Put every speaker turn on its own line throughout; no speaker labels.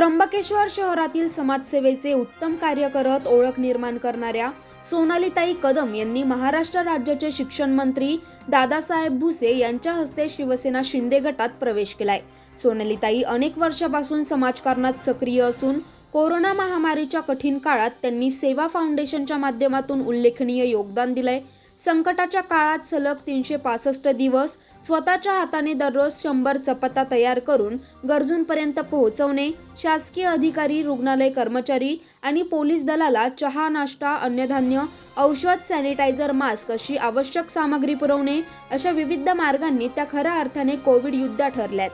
त्र्यंबकेश्वर शहरातील समाजसेवेचे उत्तम कार्य करत ओळख निर्माण करणाऱ्या सोनालीताई कदम यांनी महाराष्ट्र राज्याचे शिक्षण मंत्री दादासाहेब भुसे यांच्या हस्ते शिवसेना शिंदे गटात प्रवेश केलाय. सोनालीताई अनेक वर्षापासून समाजकारणात सक्रिय असून कोरोना महामारीच्या कठीण काळात त्यांनी सेवा फाउंडेशनच्या माध्यमातून उल्लेखनीय योगदान दिलंय. संकटाच्या काळात सलग तीनशे पासष्ट दिवस स्वतःच्या हाताने दररोज शंभर चपत्ता तयार करून गरजूंपर्यंत पोहोचवणे शासकीय अधिकारी रुग्णालय कर्मचारी आणि पोलीस दलाला चहा नाश्ता अन्नधान्य औषध सॅनिटायझर मास्क अशी आवश्यक सामग्री पुरवणे अशा विविध मार्गांनी त्या खऱ्या अर्थाने कोविड युद्धा ठरल्यात.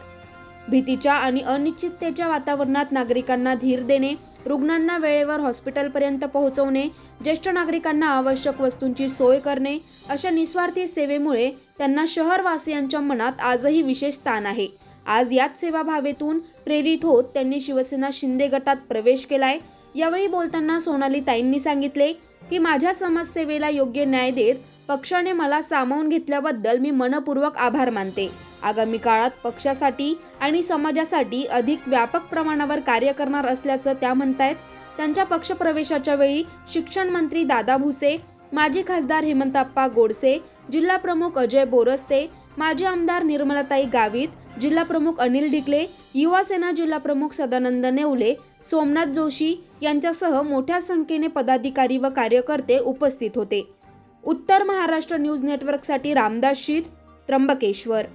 भीतीच्या आणि अनिश्चिततेच्या वातावरणात नागरिकांना धीर देणे रुग्णांना वेळेवर हॉस्पिटलपर्यंत पोहोचवणे ज्येष्ठ नागरिकांना आवश्यक वस्तूंची सोय करणे अशा निस्वार्थी सेवेमुळे त्यांना शहरवासियांच्या मनात आजही विशेष स्थान आहे. आज याच सेवाभावेतून प्रेरित होत त्यांनी शिवसेना शिंदे गटात प्रवेश केलाय. यावेळी बोलताना सोनाली ताईंनी सांगितले की माझ्या समाजसेवेला योग्य न्याय देत पक्षाने मला सामावून घेतल्याबद्दल मी मनपूर्वक आभार मानते. आगामी काळात पक्षासाठी आणि समाजासाठी अधिक व्यापक प्रमाणावर कार्य करणार असल्याचं त्या म्हणतायत. त्यांच्या पक्षप्रवेशाच्या वेळी शिक्षण मंत्री दादा भुसे माजी खासदार हेमंतप्पा गोडसे जिल्हा प्रमुख अजय बोरस्ते माजी आमदार निर्मलाताई गावित जिल्हा प्रमुख अनिल ढिकले युवासेना जिल्हा प्रमुख सदानंद नेवले सोमनाथ जोशी यांच्यासह मोठ्या संख्येने पदाधिकारी व कार्यकर्ते उपस्थित होते. उत्तर महाराष्ट्र न्यूज नेटवर्कसाठी रामदास शीत त्र्यंबकेश्वर.